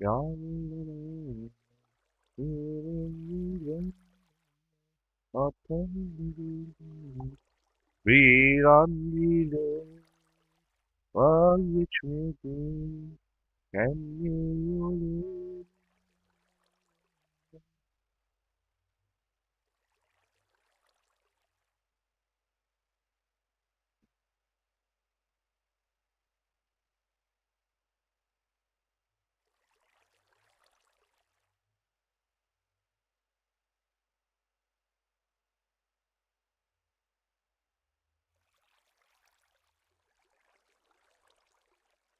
Yalnız yüreğimde atan bir an bile vazgeçmedim kendi yolum.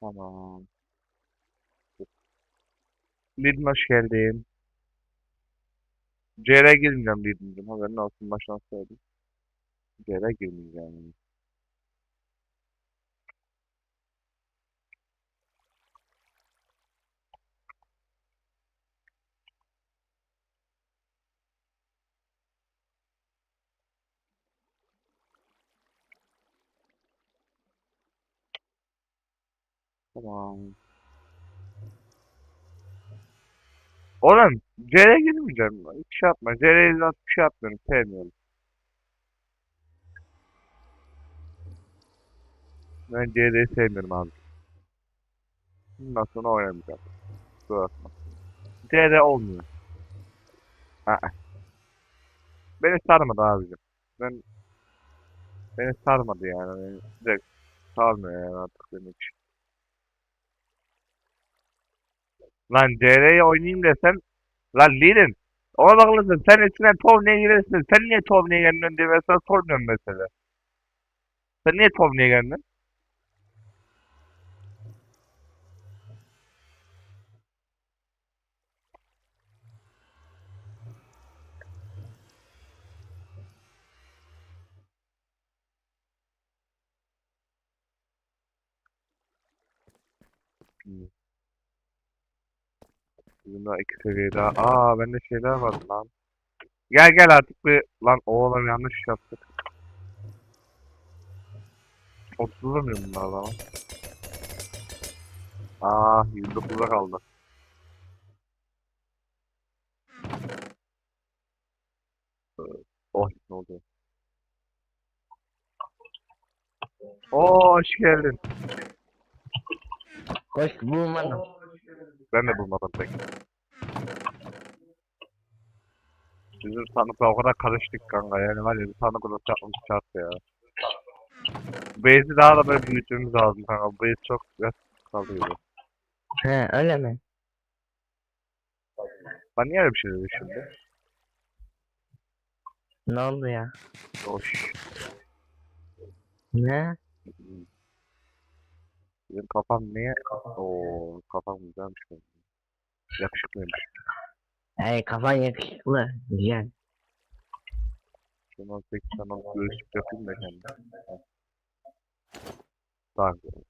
Tamam. Lidin hoş geldin. CR'ye girmeyeceğim Lidin'cim. Haberin olsun baştan söyledim. CR'ye girmeyeceğim. Tamam. Oğlum CR'ye girmeyeceğim. Hiç şey yapma. CR'ye bir şey yapmıyorum. Sevmiyorum. Ben CR'yi sevmiyorum abi. Bundan sonra oynamayacağım. Kusura bakma. CR olmuyor. Aa. Beni sarmadı abicim. Ben beni sarmadı yani. Beni direkt sarmıyor yani artık benim için. Lan CR'yi oynayayım desem Lan Lilin ona bakılırsa sen eskiden Tovne'ye girersin. Sen niye Tovne'ye gelmiyorsun diye sana sormuyorum mesela. Sen niye Tovne'ye geldin? Bizim daha iki seviye daha. Aa bende şeyler var lan. Gel gel artık bir lan oğlum yanlış yaptık. 30 mıyım bunlar lan? Aa 29'a kaldı. Oh ne oldu? Oo hoş geldin. Hoş bulmadım. Ben de bulmadım pek. Bizim sandıkla o kadar karıştık kanka yani var ya bir sandık odası yapmamız şart ya. Base'i daha da böyle büyütmemiz lazım kanka. Base çok biraz kalıyor. He öyle mi? Ben niye öyle bir şey dedim şimdi? Ne oldu ya? Hoş. Ne? Benim kafam niye? Oo kafam güzelmiş benim. Yakışıklıymış. Hey kafan yakışıklı. Güzel. Şundan peki sana göğüslük yapayım da kendime. Daha güzel.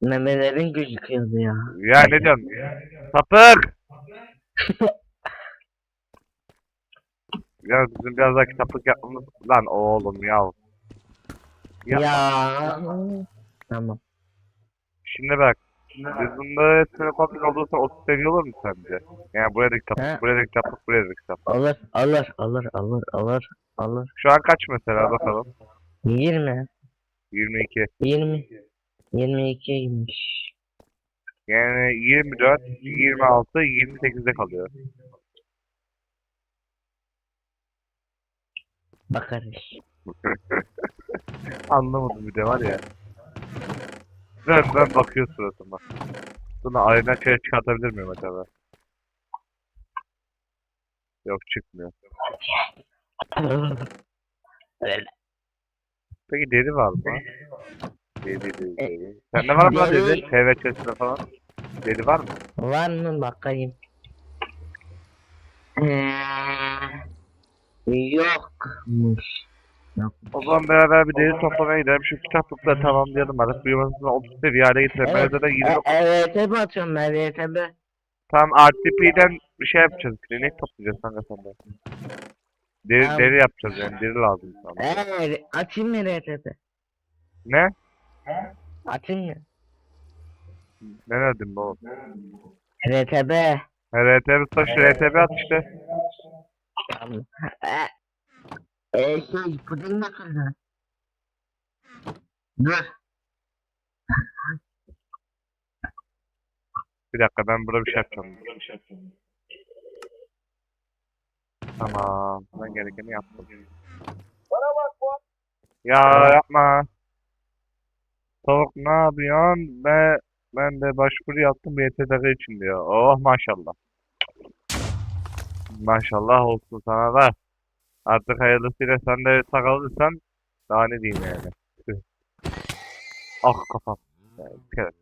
Memelerin gözüküyordu ya. Ya ne diyorsun? Sapık! ya bizim biraz daha kitaplık yapmamız... Lan oğlum ya. Ya. Ya. Tamam. Şimdi bak. Bunda telekomplek olursa 30 seviye olur mu sence? Yani buraya da He. kitaplık, buraya da kitaplık, buraya da kitaplık. Alır, alır, alır, alır, alır, alır. Şu an kaç mesela bakalım? 20, 22. 20, 22'ymiş. Yani 24, 26, 28'de kalıyor. Bakarız. Anlamadım bir de var ya. Ben, ben bakıyor suratıma. Sonra aynen şey çıkartabilir miyim acaba? Yok çıkmıyor. Öyle. Peki deri var mı? Deri, deri, E, deri. Sende var mı lan deri- deri? PVC'sinde falan. Deri var mı? Var mı bakayım? Yokmuş. O zaman beraber bir deri toplamaya gidelim. Şu kitaplıkları tamamlayalım artık. Büyümesini 30 seviye hale getirelim. Evet. 20... E, evet, tabi atıyorum ben, evet, tabi. Tamam RTP'den bir şey yapacağız. Klinik toplayacağız kanka sende. Deri, Tamam. deri yapacağız yani. Deri lazım sana. Evet, açayım mı tabi. Ne? Atayım mı? Ne dedim bu? RTB. RTB taş RTB at işte. Tamam. E, e şey puding mi kırdın? Dur. Bir dakika ben burada bir şey yapacağım. Tamam. Ben gerekeni yaptım. Ya yapma. Tavuk ne yapıyorsun? Ben, ben de başvuru yaptım YTDG için diyor. Oh maşallah. Maşallah olsun sana da. Artık hayırlısıyla sen de takılırsan daha ne diyeyim yani. Ah kafam. Evet, evet.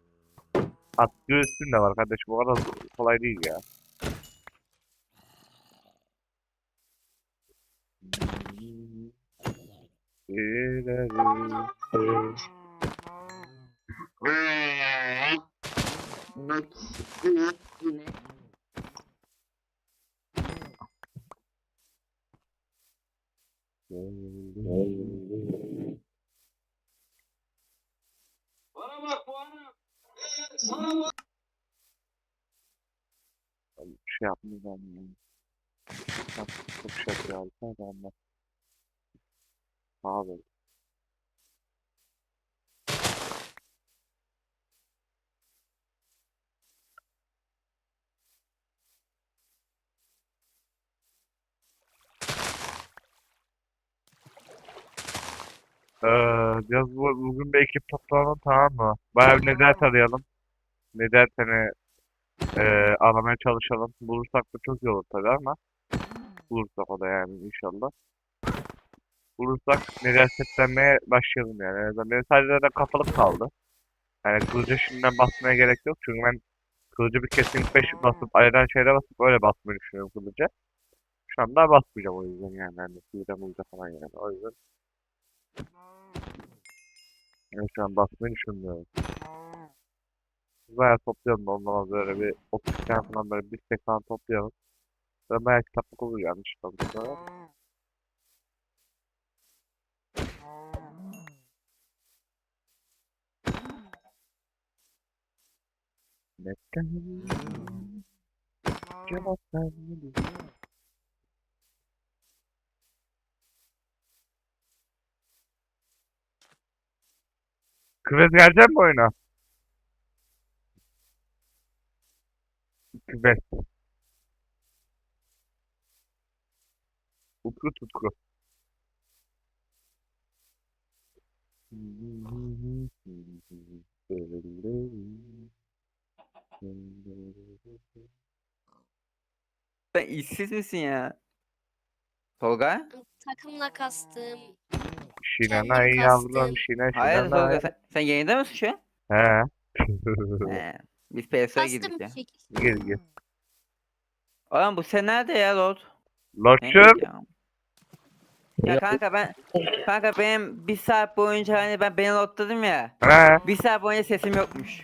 At göğsün de var kardeşim. O kadar kolay değil ya. Bir şey yapmayacağım ya. Bak, Çok şey yapıyor abi. Hadi anlat. Abi. Ee, biraz bu, bugün bir ekip toplanalım tamam mı? Bayağı bir Nedet arayalım. Nedet hani ee, aramaya çalışalım. Bulursak da çok iyi olur tabii ama bulursak o da yani inşallah. Bulursak Nedet setlenmeye başlayalım yani. En azından benim sadece zaten kafalık kaldı. Yani kılıca şimdiden basmaya gerek yok çünkü ben kılıcı bir kesinlik 5 basıp ayran şeyle basıp öyle basmayı düşünüyorum kılıca. Şu anda basmayacağım o yüzden yani. yani mılıca falan yani. O yüzden yani şu an basmayı düşünmüyorum. Bayağı toplayalım da ondan böyle bir 30 tane falan böyle bir tek falan toplayalım. Böyle bayağı kitaplık olur yanlış kalırsa. Neden? Cevap vermeli. Kıvez gelecek mi oyuna? Kıvez. Utku tutku. Sen işsiz misin ya? Tolga? Takımla kastım. Şinanay Kendim yavrum kastım. şina Hayır şinanay. Tolga sen, sen yayında mısın şu an? He. He. Biz PSO'ya Kastım girdik ya. Gel gel. Oğlum bu sen nerede ya Lord? Loçum. ya. Ya kanka ben kanka benim bir saat boyunca hani ben beni lotladım ya. He. Bir saat boyunca sesim yokmuş.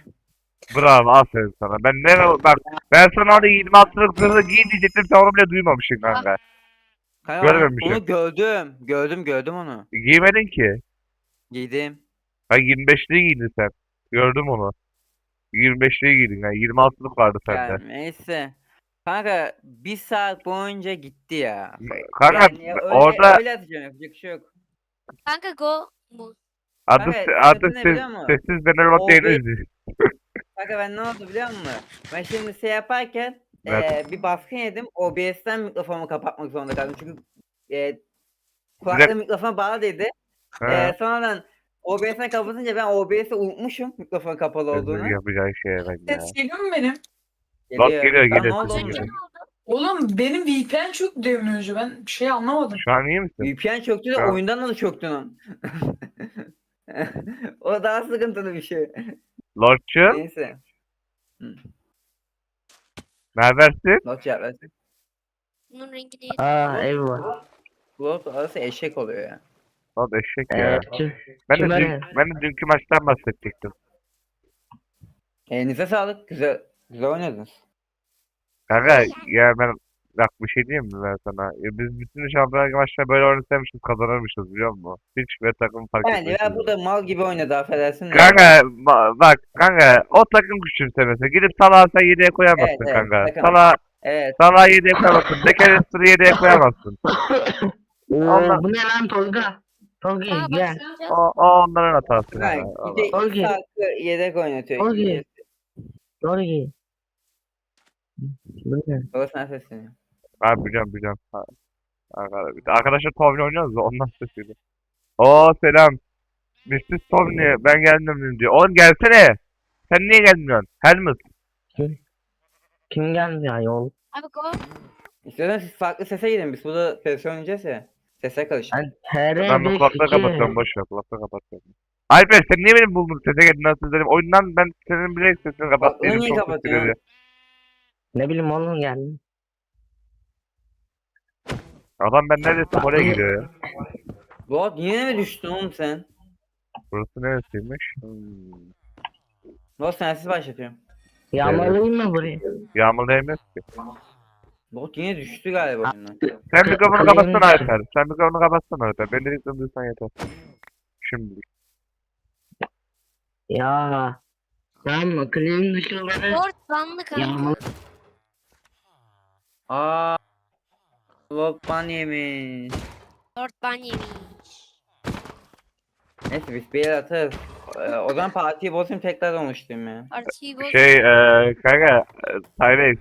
Bravo aferin sana. Ben ne bak ben sana orada 26'lık zırhı giy diyecektim sen onu bile duymamışsın kanka. Onu- Görmemişim. onu gördüm. Gördüm gördüm onu. Giymedin ki. Giydim. Ha 25'liği giydin sen. Gördüm onu. 25'liği giydin yani 26'lık vardı Yani sende. neyse. Kanka bir saat boyunca gitti ya. Kanka Yani öyle, orada öyle atacağım yapacak bir şey yok. Kanka go mu? adı Kanka, adı sıkıntı ne ses, biliyor musun? sessiz Denerot O bir- izliyor. Kanka ben ne oldu biliyor musun? Ben şimdi şey yaparken Evet. eee, bir baskın yedim. OBS'ten mikrofonumu kapatmak zorunda kaldım. Çünkü eee kulaklığı mikrofona bağlıydı. He. Eee sonradan OBS'ten kapatınca ben OBS'i unutmuşum mikrofon kapalı olduğunu. Yapacağın şeye bak ya. Ses geliyor mu benim? Bak geliyor, Lan geliyor, ne oldu ses oğlum? geliyor. Oğlum benim VPN çok önce ben bir şey anlamadım. Şu an iyi misin? VPN çöktü de Ha. oyundan da çöktü lan. o daha sıkıntılı bir şey. Lordçum Neyse. Ne habersin? Not versin. Bunun rengi değil. Aa eyvah. Glot arası eşek oluyor ya. Lord eşek ya. Ee, tüm- Ben de, dün, ben de dünkü maçtan bahsedecektim. Elinize sağlık. Güzel güzel oynadınız. Kanka ya ben Bak bir şey diyeyim mi ben sana? Ya biz bütün şampiyonlar maçları böyle oynasaymışız kazanırmışız biliyor musun? Hiç ve takım fark Bence etmemişiz. ya bu da mal gibi oynadı affedersin. de. Kanka ba- bak kanka o takım küçümsemesi. Gidip Salah'ı sen 7'ye koyamazsın Evet, evet, kanka. takım. Salah Evet. Salah'ı 7'ye koyamazsın. Dekerester'ı 7'ye koyamazsın. Oo, Allah- bu ne lan Tolga? Tolga gel. O, o onların hatası. Kanka, yani. bir de Olgi. iki hakkı yedek oynatıyor. Olgi. Tolga. Bu ne? Babasına sesleniyor. Abi biliyorum biliyorum. Ha. Arkadaşlar, arkadaşlar Tommy oynuyoruz da ondan sesiydi. Oo selam. Mr. Tommy ben geldim diyor. Oğlum gelsene. Sen niye gelmiyorsun? Helmut. Kim geldi ya yol? Abi go. İstiyorsan siz farklı sese gidin. Biz burada ses oynayacağız ya. Sese karışın. Ben TR Ben bu kulaklığı 52. kapatıyorum boş ver kulaklığı kapatıyorum. Alper sen niye beni buldun sese geldin nasıl dedim. Oyundan ben senin bile sesini kapattım. Kulaklığı niye kapatıyorsun? Ne bileyim oğlum geldi. Adam ben neredeyse oraya gidiyor ya. Lord yine mi düştün oğlum sen? Burası neresiymiş? Hmm. Lord sensiz başlatıyorum. Yağmalayayım mı burayı? Yağmur değmez ki. Lord yine düştü galiba oyundan. Sen mikrofonu kapatsana. Alper. Sen mikrofonu kapatsana Alper. Beni dediklerini duysan yeter. Şimdilik. Ya. Tamam klibin dışıları Lord banlı kanka. yağmalı. Aa. Lord ban yemiş. Lord ban yemiş. Neyse biz bir yere atarız. Ee, o zaman partiyi bozayım tekrar oluşturayım ya. Artıyı boz. Şey eee kanka e.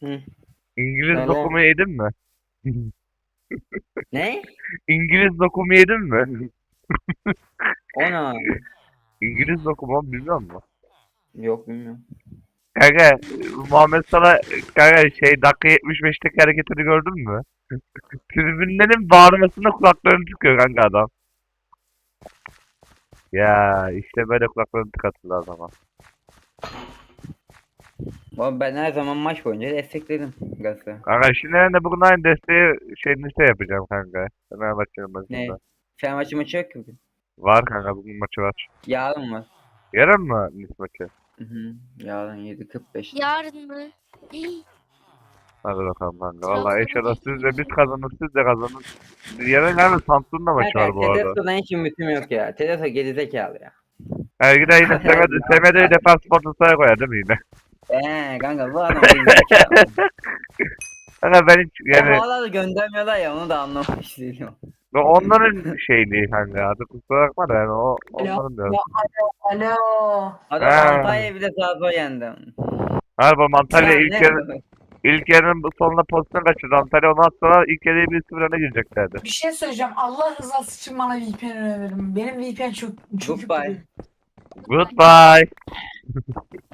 Hı. İngiliz Söyle. lokumu yedin mi? Ne? İngiliz lokumu yedin mi? Ona. İngiliz lokumu bilmiyor musun? Yok bilmiyorum. Kanka Muhammed Salah kanka şey dakika 75'teki hareketini gördün mü? Tribünlerin bağırmasında kulaklarını tıkıyor kanka adam. Ya işte böyle kulaklarını tıkatırlar adama. Oğlum ben her zaman maç boyunca destekledim Galatasaray. Kanka şimdi ben de bugün aynı desteği şeyini şey yapacağım kanka. Fenerbahçe'nin maçında. Ne? Fenerbahçe maçı yok ki bugün. Var kanka bugün maçı var. Yarın var. Yarın mı Nice maçı? Hı hı. Yarın 7.45. Yarın mı? Hadi bakalım kanka. Valla inşallah siz de biz kazanır siz de kazanın. Yarın galiba Samsun'da maçı var bu arada. Tedesco'dan hiç ümitim yok ya. Tedesco gerizekalı ya. Her giden yine Semedo, Semedo'yu defans portasaya koyar değil mi yine? Eee kanka bu adam gerizekalı. Kanka ben hiç yani... yani Hala da göndermiyorlar ya onu da anlamış değilim. o onların şey değil kanka artık kusura bakma da yani o onların diyorum. Alo. Adam Ha. Antalya'yı bile sağ sol yendi. Harbi Antalya Ya ilk yarı, ilk yarının bu sonunda pozisyon kaçırdı. Antalya onu atsalar ilk yarıya 1-0 öne gireceklerdi. Bir şey söyleyeceğim. Allah rızası için bana VPN önerin. Benim VPN çok çok Goodbye. Goodbye.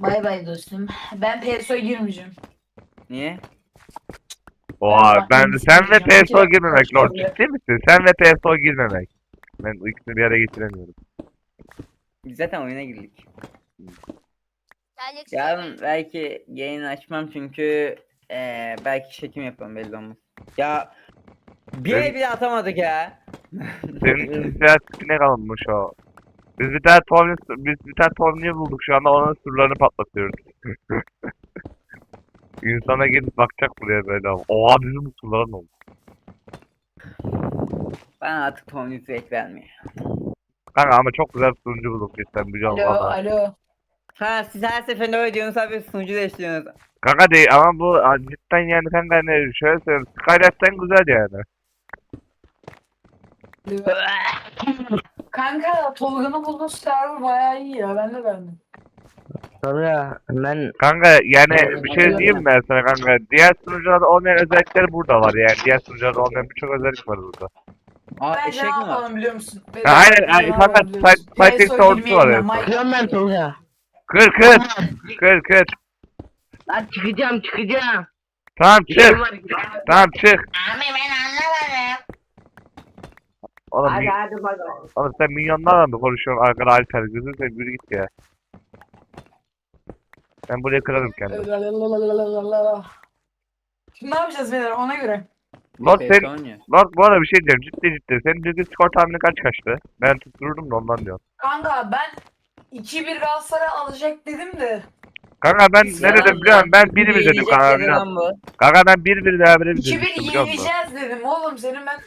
Bay bay dostum. Ben PSO'ya girmeyeceğim. Niye? Oha ben sen ve. PSO girmemek Lord ciddi misin? Sen ve PSO girmemek. Ben ikisini bir araya getiremiyorum. Biz zaten oyuna girdik. Yarın belki yayın açmam çünkü eee belki çekim yaparım belli olmaz. Ya bir Ben- ay bile atamadık ya. Senin biraz ne kalmış o. Biz bir tane Tommy, biz bir tane Tommy'yi bulduk şu anda onun surlarını patlatıyoruz. İnsana gelip bakacak buraya böyle ama. Oha bizim ne oldu? Bana artık Tony sürekli vermiyor. Kanka ama çok güzel bir sunucu bulduk cidden biliyorum Alo valla. alo. Ha siz her seferinde öyle diyorsunuz abi sunucu değiştiriyorsunuz. Kanka değil ama bu cidden yani kanka hani şöyle söyleyeyim Skylife'den güzel yani. Kanka Tolga'nın bulduğu server bayağı iyi ya. Ben de beğendim. Sonra ben Kanka yani bir şey diyeyim mi ben sana kanka? Diğer sunucularda olmayan özellikler burada var yani. Diğer sunucularda olmayan birçok özellik var burada. Aa Bence eşek ne mi var? yapalım biliyor musun? Ha, aynen, aynen, kanka, Fighting Swords'u var en son. kırıyorum ben Tolga. Kır kır kır kır. Lan çıkacağım çıkacağım. Tamam çık. Tamam çık. Abi ben anlamadım. Oğlum, Hadi mi- hadi bakalım. oğlum sen milyonlarla mı konuşuyorsun arkada Alper? Gözün sen yürü git ya. Ben buraya kırarım kendimi. Şimdi ne yapacağız beyler ona göre? Lord sen, oynuyor. Lord bu arada bir şey diyeceğim ciddi ciddi. Senin düzgün skor tahmini kaç kaçtı? Ben tuttururdum da ondan diyorum. Kanka ben 2-1 Galatasaray alacak dedim de Kanka ben ne dedim biliyor musun? Ben Bir 1 1 dedim yiyecek kanka dedi biliyor musun? lan bu. Kanka ben 1 1 berabere bir 2-1 demiştim biliyor musun? yenileceğiz dedim oğlum senin ben.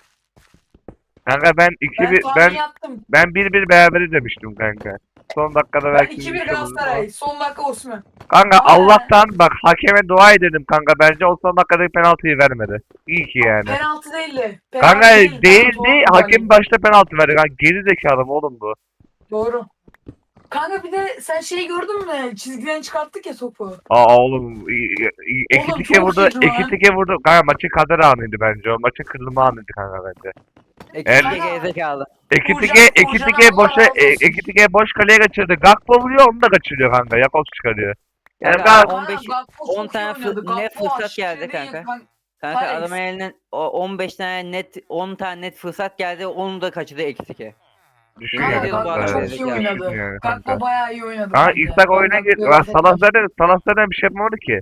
Kanka ben 2 Ben 1 tahmin ben yaptım. ben 1 1 berabere demiştim kanka. Son dakikada Ben belki 2-1 şey olur. Galatasaray. Son dakika Osman. Kanka Aa. Allah'tan bak hakeme dua edelim kanka bence o son dakikadaki penaltıyı vermedi. İyi ki yani. Penaltı değildi. Penaltı Kanka değil, değildi penaltı hakem başta penaltı verdi kanka geri zekalı oğlum bu? Doğru. Kanka bir de sen şeyi gördün mü? Çizgiden çıkarttık ya topu. Aa oğlum i- i- i- iki Oğlum, tike çok vurdu iyiydi iki lan. tike vurdu kanka maçın kader anıydı bence o maçın kırılma anıydı kanka bence. Kanka. gerizekalı. İki Uğurcan- tike iki Uğurcan tike Allah boşa e, olsun. iki tike boş kaleye kaçırdı. Gakpo vuruyor onu da kaçırıyor kanka. Yakov çıkarıyor. Yani Kanka, kanka, 15 Gakpo 10 çok tane Gakpo fırsat geldi kanka. kan- Kanka adamın elinden o 15 tane net 10 tane net fırsat geldi onu da kaçırdı eksi düşün Kanka yani Gakpo kanka. çok iyi oynadı. yani kanka. Gakpo bayağı iyi oynadı. Kanka bence. İshak oyuna gir. Lan Salah zaten Salah zaten bir şey yapmadı ki.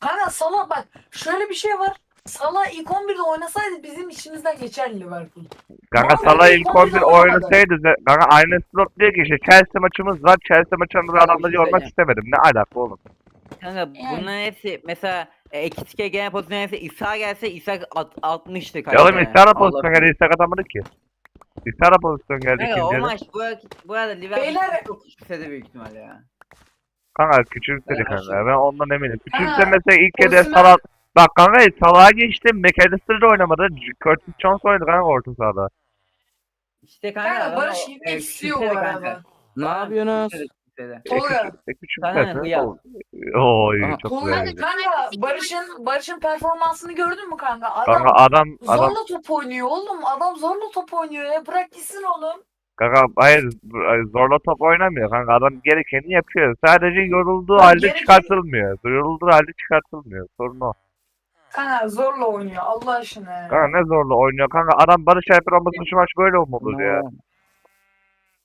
Kanka Salah bak şöyle bir şey var. Salah ilk 11'de oynasaydı bizim işimizden geçer Liverpool. Kanka Vallahi Salah ilk ilk 11 11'de oynamadı. oynasaydı kanka aynı slot diyor ki işte Chelsea maçımız var. Chelsea maçında adamları şey yormak istemedim. Ne alaka oğlum? Kanka Yani. bunların hepsi mesela e, tike gelen pozisyon hepsi İsa gelse İsa at, 60'tı Ya kanka. oğlum İshak'a pozisyon geldi. İshak atamadı ki. İshak'a pozisyon geldi Kanka o ikinci yarı. maç bu, bu arada Liverpool Beyler- çok küçümsedi büyük ihtimalle ya. Kanka küçümsedi Ben kanka. Ben ondan eminim. Ha, Küçümsemese ilk kere Osimhen- Salah... Bak kanka Salah'a geçtim. McAllister de oynamadı. Curtis Jones oynadı kanka orta sahada. İşte kanka, Kanka adam Barış o- gitmek e, istiyor bu arada. kanka. Ne yapıyorsunuz? Küçümsedi. Tolga. E küçük Sana hıyar. Oy Aha. çok Tolga kanka Barış'ın Barış'ın performansını gördün mü kanka? Adam Kanka adam adam zorla top oynuyor oğlum. Adam zorla top oynuyor ya. Bırak gitsin oğlum. kanka hayır zorla top oynamıyor kanka adam gerekeni yapıyor. Sadece yorulduğu Ya halde gereken- çıkartılmıyor. Yorulduğu halde çıkartılmıyor. Sorun o. Kanka zorla oynuyor Allah aşkına ya. Kanka ne zorla oynuyor kanka adam Barış Alper olmasa şu maç böyle olmalı ya.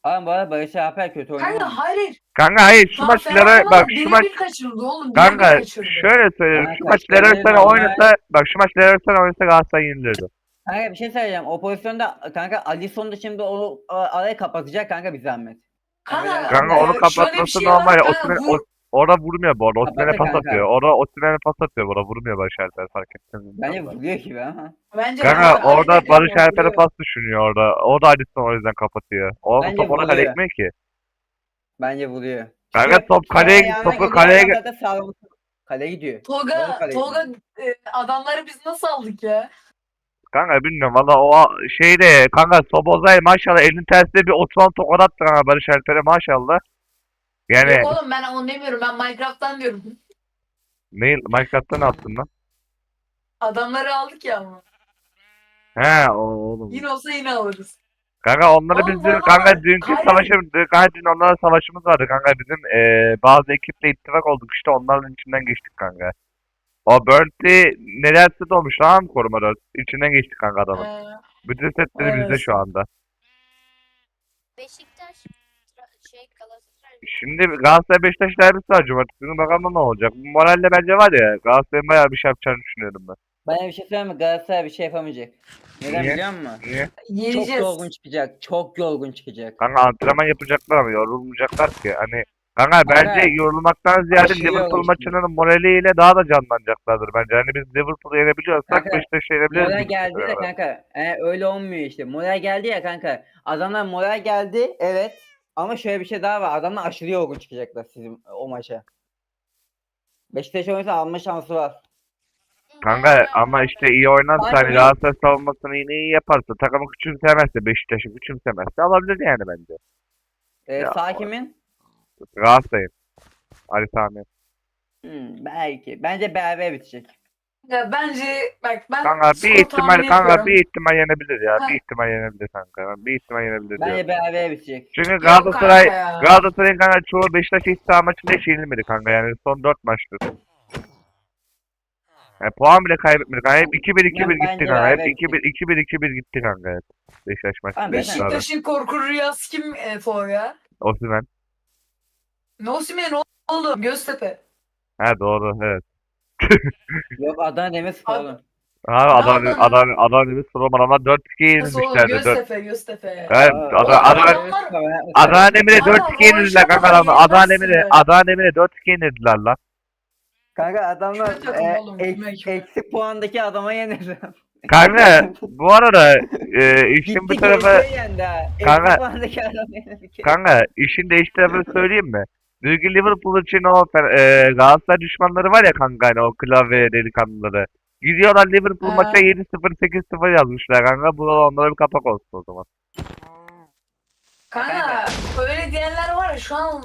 Ama bu arada Barış Alper kötü oynamadı. Kanka hayır. Kanka hayır şu Lan maçlara Fenerbahçe bak şu birebir maç kaçırdı oğlum. birebir Kanka kaçırdı. şöyle söyleyeyim. Şu Kanka, maç Leroy Sané normal- oynasa bak şu maç Leroy Sané oynasa Galatasaray yenilirdi. Kanka bir şey söyleyeceğim. O pozisyonda kanka Alisson da şimdi onu a- araya kapatacak kanka bir zahmet. Kanka, Kanka onu şöyle bir kapatması şey var, normal. kanka, Osimhen bu- o- orada vurmuyor bu arada. Osimhen'e pas kanka. atıyor. Orada Osimhen'e pas atıyor bu arada. Vurmuyor Barış Alper fark ettiniz. Bence vuruyor gibi ama. Bence Kanka orada aynen Barış Alper'e vuruyor. pas düşünüyor orada. O da Alisson o yüzden kapatıyor. O Bence top ona kale vuruyor. gitmiyor ki. Bence vuruyor. Kanka Şu- top kaleye ayağına topu gidiyor, kaleye adam zaten sağlam- Kaleye gidiyor. Tolga. Tolga e, adamları biz nasıl aldık ya? Kanka bilmiyorum valla o şeyde kanka Sobozay maşallah elin tersine bir Osman tokat attı kanka Barış Alper'e maşallah. Yani Yok oğlum ben onu demiyorum. Ben Minecraft'tan diyorum. ne Minecraft'ta ne yaptın lan? Adamları aldık ya ama. He o- oğlum. Yine olsa yine alırız. Kanka onları Oğlum biz dün bana kanka dünkü hayır. savaşımız kanka dün onlarla savaşımız vardı kanka bizim eee bazı ekiple ittifak olduk işte onların içinden geçtik kanka. O Burnley nelerse de olmuş tamam mı koruma dört? İçinden geçtik kanka adamın. Ee, Bütün setleri bizde evet. şu anda. Beşiktaş Şimdi Galatasaray Beşiktaş derbisi var cumartesi günü bakalım ne olacak. Bu moralle bence var ya Galatasaray'ın bayağı bir şey yapacağını düşünüyorum ben. Bana bir şey söyleyeyim mi? Galatasaray bir şey yapamayacak. Neden Niye? biliyor musun? Niye? Çok yeneceğiz. yorgun çıkacak. Çok yorgun çıkacak. Kanka antrenman yapacaklar ama yorulmayacaklar ki. Hani kanka bence yorulmaktan ziyade aşırı Liverpool maçının moraliyle daha da canlanacaklardır bence. Hani biz Liverpool'u yenebiliyorsak Kanka, Beşiktaş'ı yenebiliriz. Moral geldi de kanka. E, öyle olmuyor işte. Moral geldi ya kanka. Adamlar moral geldi evet. Ama şöyle bir şey daha var. Adamlar aşırı yorgun çıkacaklar sizin o maça. Beşiktaş oynasa alma şansı var. Kanka ama işte iyi oynarsa hani Galatasaray savunmasını yine iyi yaparsa takımı küçümsemezse Beşiktaş'ı küçümsemezse alabilir yani bence. E, Ya, sağ kimin? Galatasaray'ın. Ali Sami. Hmm, belki. Bence beraber bitecek. Ya bence bak ben Kanka bir ihtimal kanka bir ihtimal yenebilir ya. Ha. Bir ihtimal yenebilir kanka. Bir ihtimal yenebilir Bence diyor. beraber bitecek. Çünkü Yok Galatasaray kanka ya. Galatasaray'ın kanka çoğu Beşiktaş hiç saha maçında hiç yenilmedi kanka yani son 4 maçtır. Yani puan bile kaybetmedi kanka. Hep 2-1 2-1 Ben gitti bence kanka. Hep beraber 2-1 2-1 2-1 gitti kanka. hep. Beşiktaş maçı. Tamam, Beşiktaş'ta. Beşiktaş'ın korku rüyası kim e, Tolga? Osimhen. Nosimen oğlum Göztepe. Ha doğru evet. Yok Adana Demirspor Ad- oğlum. Abi Adana, Adana. Adana, Adana bir sorum adamlar 4 2 Nasıl oğlum? yenilmişlerdi. Dört- Göztepe, Göztepe. Evet, Aa, Adana, Adana, Adamlar- Adana Demir'e 4 2 Ama yenildiler kanka adamlar. Adana Demir'e. Adana Demir'e 4 2 yenildiler lan. Kanka adamlar Kötü takım e, oğlum, eksi puandaki adama yenir. Kanka bu arada e, işin bir Gitti tarafı GS'yi yendi ha. Kanka- Eksi puandaki adama yenir. kanka işin değiş tarafını söyleyeyim mi? Dünkü Liverpool için o e, Galatasaray düşmanları var ya kanka hani o klavye delikanlıları. Gidiyorlar Liverpool maça 7-0 8-0 yazmışlar kanka. Bu da onlara bir kapak olsun o zaman. Kanka öyle diyenler var ya şu an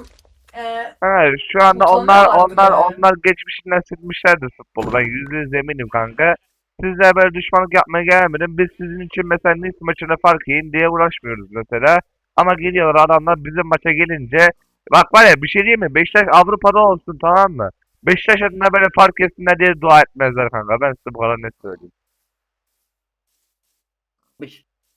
e, Evet şu anda onlar onlar ya. onlar geçmişinden silmişlerdir futbolu. Ben yüzde yüz eminim kanka. Sizler böyle düşmanlık yapmaya gelmedim. Biz sizin için mesela Nice maçına fark yiyin diye uğraşmıyoruz mesela. Ama geliyorlar adamlar bizim maça gelince bak var ya bir şey diyeyim mi? Beşiktaş Avrupa'da olsun tamam mı? Beşiktaş adına böyle fark yesinler diye dua etmezler kanka. Ben size bu kadar net söyleyeyim.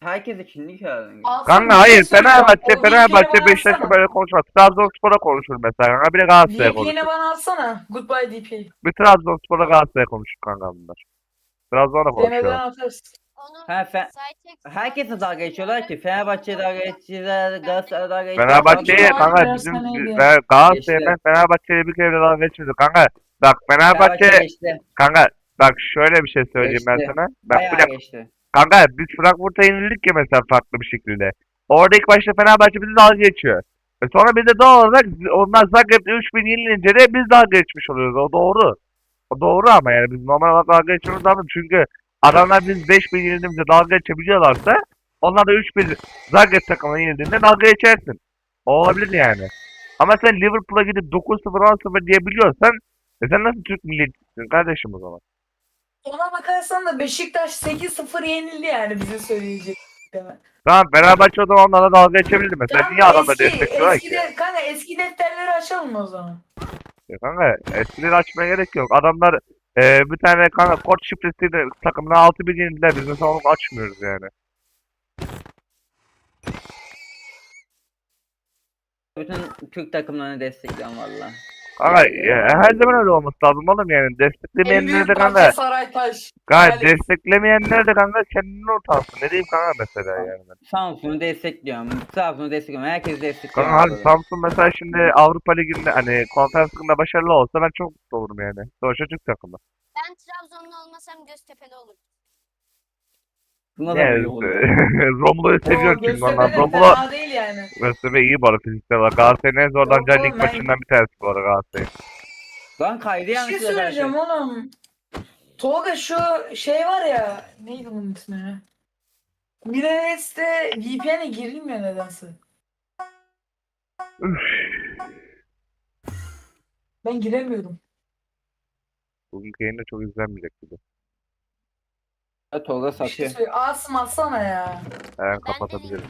Herkes için değil ki adam. alsın Kanka hayır. Fenerbahçe Fenerbahçe Beşiktaş'ı böyle konuşmaz. Trabzonspor'a konuşur mesela kanka. Bir de Galatasaray'a konuşur. VPN'i bana alsana. Goodbye DP. Bir Trabzonspor'a Galatasaray'a konuşur kanka bunlar. Trabzon'a konuşuyor. DM'den atarız. Onu Ha, fe- site Herkese dalga geçiyorlar ki. Fenerbahçe'ye dalga geçiyorlar, Galatasaray'a dalga geçiyorlar. Fenerbahçe'ye Fenerbahçe kanka bizim seneydi. Fe- Galatasaray'dan Fenerbahçe'ye bir kere daha geçirdi kanka. Bak Fenerbahçe geçti. kanka bak şöyle bir şey söyleyeyim ben Geçti. sana. Bak Bayağı bir dakika. geçti. Kanka biz Frankfurt'a yenildik ya mesela farklı bir şekilde. Orada ilk başta Fenerbahçe bizi dalga geçiyor. E sonra biz de doğal olarak onlar Zagreb'de 3000 yenilince de biz dalga geçmiş oluyoruz. O doğru. O doğru ama yani biz normal olarak dalga geçiyoruz ama çünkü adamlar biz 5000 yenildiğimizde dalga geçebiliyorlarsa onlar da 3000 Zagreb takımına yenildiğinde dalga geçersin. O olabilir yani. Ama sen Liverpool'a gidip 9-0 10-0 diyebiliyorsan e sen nasıl Türk milliyetçisin kardeşim o zaman? Ona bakarsan da Beşiktaş 8-0 yenildi yani bize söyleyecek. Tamam Fenerbahçe o zaman onlarla dalga geçebilirdi mesela. Tamam, Niye adamları eski, destekliyorlar eski ki? de, kanka eski defterleri açalım o zaman. Ya kanka eskileri açmaya gerek yok. Adamlar e, bir tane kanka kod şifresiyle takımına 6 bin yenildiler. Biz mesela onu açmıyoruz yani. Bütün Türk takımlarını destekliyorum valla. Kanka e, her zaman öyle olması lazım oğlum yani. En Desteklemeyenler de kanka. Saraytaş. Kanka Alex. desteklemeyenler de kanka kendini utansın. Ne diyeyim kanka mesela yani. ben. Samsun'u destekliyorum. Trabzon'u destekliyorum. Herkesi destekliyorum. Kanka abi. Samsun mesela şimdi Avrupa Ligi'nde hani konferans liginde başarılı olsa ben çok mutlu olurum yani. Sonuçta Türk takımı. Ben Trabzonlu olmasam Göztepe'li olurum. Buna da Yani, oluyor. Romulu'yu seviyorum çünkü Romulu fena değil yani. Göztepe iyi bu arada fiziksel olarak. Galatasaray'ın en zorlanacağı lig maçından bir tanesi bu arada Galatasaray'ın. Lan kaydı Bir şey söyleyeceğim zaten. oğlum. Tolga şu şey var ya. Neydi bunun ismi? Mirales'te VPN'e girilmiyor nedense. Üf. Ben giremiyorum. Bugünkü yayında çok izlenmeyecek gibi. Ya Tolga Bir şey satıyor. söyle. Asım atsana ya. De kapatabilirim.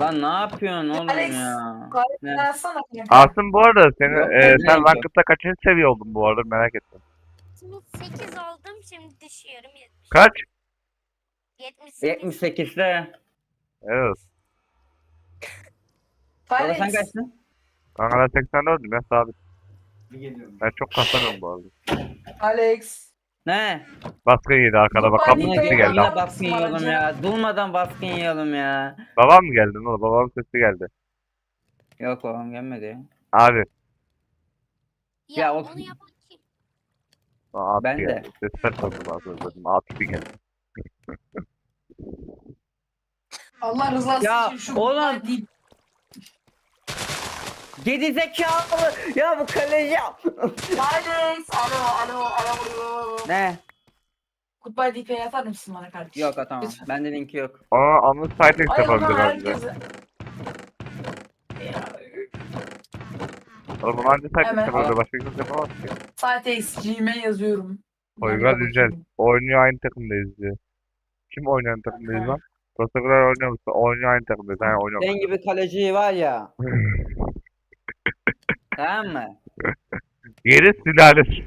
Lan ne yapıyorsun oğlum Alex, ya? Ne? atsana kanka. Asım bu arada seni, Yok, e, ben sen neyim ki? Ranked'da kaçıncı seviye oldun bu arada merak ettim. Şimdi 8 oldum şimdi düşüyorum 70. Kaç? 78. 78'de. Evet. Tolga sen Alex. kaçtın? Kanka ben 84'üm ya sabit. Ben çok kastamıyorum bu arada. Alex. Ne? Baskın yedi arkada bak niye sesi geldi. yine baskın yiyelim ya. Durmadan baskın yiyelim ya. Babam mı geldi? Ne oldu? Babamın sesi geldi. Yok oğlum gelmedi ya. Abi. Ya, Ya o- onu yapan kim? Aa, Ben de. geldi. Sesler tanıdım az önce. dedim, Abi geldi. Allah rızası Ya, için şu oğlum. deyip Geri zekalı. Ya bu kaleci. Alex. Alo alo alo. ne? Goodbye DP'ye atar mısın bana kardeşim? Yok atamam. Lütfen. Bende linki yok. Ona onun site Hayır yapabilir ulan bence. herkese. Ya, Oğlum bunu anca site Hemen. yapabilir. Başka kimse yapamaz ki. Sitex Gmail yazıyorum. Hadi Yücel. Oynuyor aynı takımdayız diyor. Kim oynayan takımdayız lan? Tosaklar oynuyor musun? Oynuyor aynı takımdayız. Yani oynuyor. Senin gibi kaleci var ya. tamam mı? Yeri sülalesi.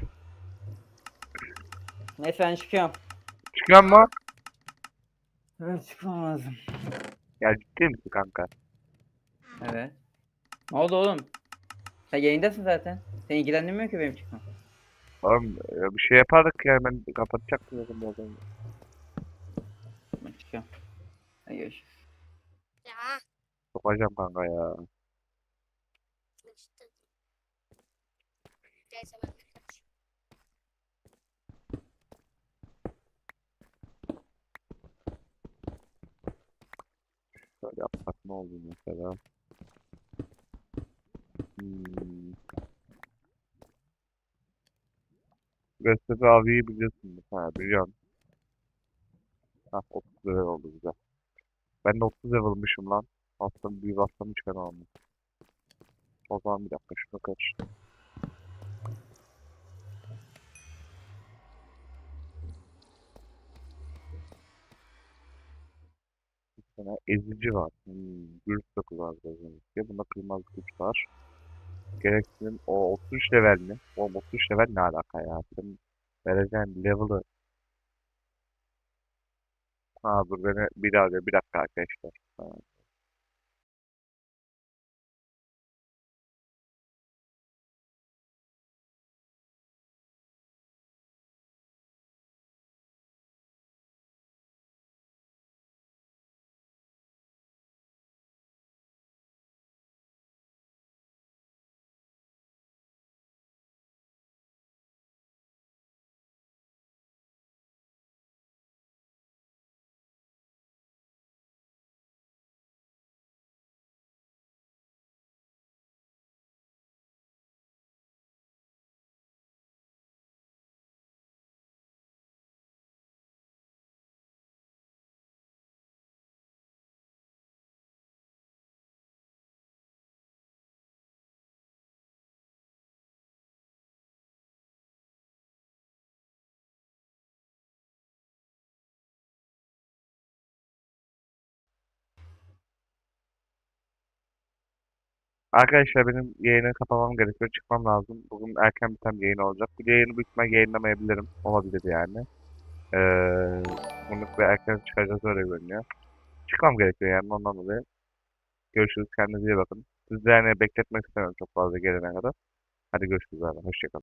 Neyse ben çıkıyorum. Çıkıyor mu? Evet çıkmam lazım. Ya ciddi misin kanka? Evet. Ne oldu oğlum? Sen yayındasın zaten. Seni ilgilendirmiyor ki benim çıkmam. Oğlum e, bir şey yapardık yani ben kapatacaktım dedim bu adamı. Ben çıkıyorum. Hadi görüşürüz. Ya. Sokacağım kanka ya. Neyse ben kaçıyorum. Şöyle yapsak ne oldu mesela? Hmm. Abiyi biliyorsun. Ha biliyorum. Ha 30 level oldu güzel. Ben de 30 level'mışım lan. Aslında bir bastamı çıkaramam. O zaman bir dakika şuna karıştı. Tane ezici var. Hmm, gürüz dokuz var biraz önce. Bunda kırmızı güç var. Gereksinim o 33 level mi? O 33 level ne alaka ya? Senin vereceğin level'ı Ha dur beni bir daha bir dakika arkadaşlar. Ha. Arkadaşlar benim yayını kapamam gerekiyor. Çıkmam lazım. Bugün erken biten bir yayın olacak. Bu yayını büyük ihtimal yayınlamayabilirim. Olabilir yani. Ee, bunu ve erken çıkacağız öyle görünüyor. Çıkmam gerekiyor yani ondan dolayı. Görüşürüz. Kendinize iyi bakın. De yani bekletmek istemiyorum çok fazla gelene kadar. Hadi görüşürüz abi. Hoşçakalın.